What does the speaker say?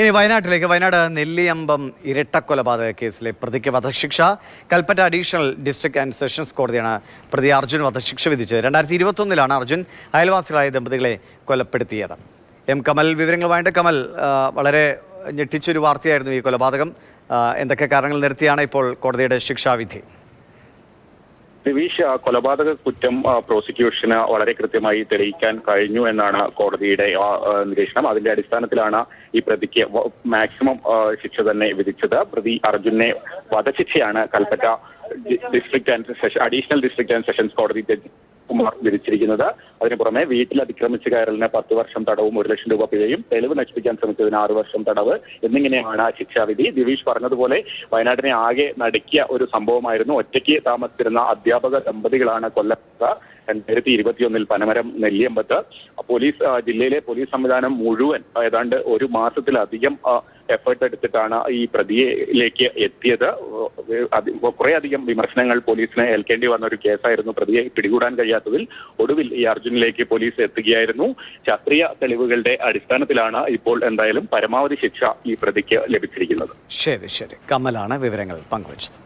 ഇനി വയനാട്ടിലേക്ക് വയനാട് നെല്ലിയമ്പം ഇരട്ടക്കൊലപാതക കേസിലെ പ്രതിക്ക് വധശിക്ഷ. Kalpetta additional district and sessions കോടതിയാണ് പ്രതി അർജുൻ വധശിക്ഷ വിധിച്ചത്. രണ്ടായിരത്തി ഇരുപത്തൊന്നിലാണ് അർജുൻ അയൽവാസികളായ ദമ്പതികളെ കൊലപ്പെടുത്തിയത്. എം കമൽ വിവരങ്ങൾ വിവരങ്ങളുമായിട്ട്. കമൽ വളരെ ഞെട്ടിച്ചൊരു വാർത്തയായിരുന്നു ഈ കൊലപാതകം. എന്തൊക്കെ കാരണങ്ങൾ നിർത്തിയാണ് ഇപ്പോൾ കോടതിയുടെ ശിക്ഷാവിധി? ദിവിഷ് ആ, കൊലപാതക കുറ്റം പ്രോസിക്യൂഷന് വളരെ കൃത്യമായി തെളിയിക്കാൻ കഴിഞ്ഞു എന്നാണ് കോടതിയുടെ നിരീക്ഷണം. അതിന്റെ അടിസ്ഥാനത്തിലാണ് ഈ പ്രതിക്ക് മാക്സിമം ശിക്ഷ തന്നെ വിധിച്ചത്. പ്രതി അർജുനെ വധശിക്ഷയാണ് Kalpetta district and session additional district and sessions കോടതി കുമാർ വിധിച്ചിരിക്കുന്നത് അതിനു പുറമെ വീട്ടിൽ അതിക്രമിച്ച് കയറലിന് പത്ത് വർഷം തടവും ഒരു ലക്ഷം രൂപ പിഴയും തെളിവ് നശിപ്പിക്കാൻ ശ്രമിച്ചതിന് ആറു വർഷം തടവ് എന്നിങ്ങനെയാണ് ആ ശിക്ഷാവിധി. ദിവീഷ് പറഞ്ഞതുപോലെ വയനാടിനെ ആകെ നടുക്കിയ ഒരു സംഭവമായിരുന്നു. ഒറ്റയ്ക്ക് താമസിച്ചിരുന്ന അധ്യാപക ദമ്പതികളാണ് കൊല്ലപ്പെട്ടത്. രണ്ടായിരത്തി ഇരുപത്തിയൊന്നിൽ പനമരം നെല്ലിയമ്പത്ത് പോലീസ് ജില്ലയിലെ പോലീസ് സംവിധാനം മുഴുവൻ ഏതാണ്ട് ഒരു മാസത്തിലധികം എഫേർട്ട് എടുത്തിട്ടാണ് ഈ പ്രതിയിലേക്ക് എത്തിയത്. കുറെ അധികം വിമർശനങ്ങൾ പോലീസിന് ഏൽക്കേണ്ടി വന്ന ഒരു കേസായിരുന്നു പ്രതിയെ പിടികൂടാൻ കഴിയാത്തതിൽ. ഒടുവിൽ ഈ അർജുനിലേക്ക് പോലീസ് എത്തുകയായിരുന്നു. ശാസ്ത്രീയ തെളിവുകളുടെ അടിസ്ഥാനത്തിലാണ് ഇപ്പോൾ എന്തായാലും പരമാവധി ശിക്ഷ ഈ പ്രതിക്ക് ലഭിച്ചിരിക്കുന്നത്. ശരി ശരി. കമലാണ് വിവരങ്ങൾ പങ്കുവച്ചത്.